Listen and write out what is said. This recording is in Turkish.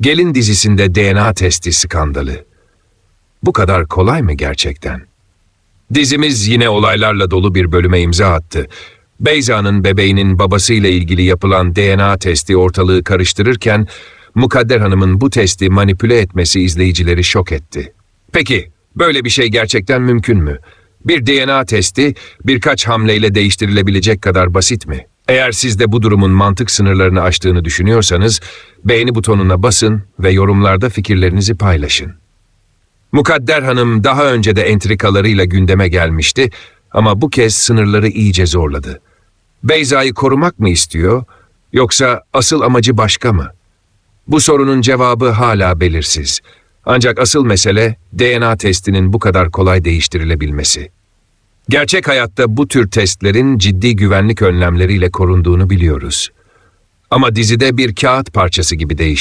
Gelin dizisinde DNA testi skandalı. Bu kadar kolay mı gerçekten? Dizimiz yine olaylarla dolu bir bölüme imza attı. Beyza'nın bebeğinin babasıyla ilgili yapılan DNA testi ortalığı karıştırırken Mukadder Hanım'ın bu testi manipüle etmesi izleyicileri şok etti. Peki, böyle bir şey gerçekten mümkün mü? Bir DNA testi birkaç hamleyle değiştirilebilecek kadar basit mi? Eğer siz de bu durumun mantık sınırlarını aştığını düşünüyorsanız, beğeni butonuna basın ve yorumlarda fikirlerinizi paylaşın. Mukadder Hanım daha önce de entrikalarıyla gündeme gelmişti ama bu kez sınırları iyice zorladı. Beyza'yı korumak mı istiyor yoksa asıl amacı başka mı? Bu sorunun cevabı hala belirsiz. Ancak asıl mesele DNA testinin bu kadar kolay değiştirilebilmesi. Gerçek hayatta bu tür testlerin ciddi güvenlik önlemleriyle korunduğunu biliyoruz. Ama dizide bir kağıt parçası gibi değişti.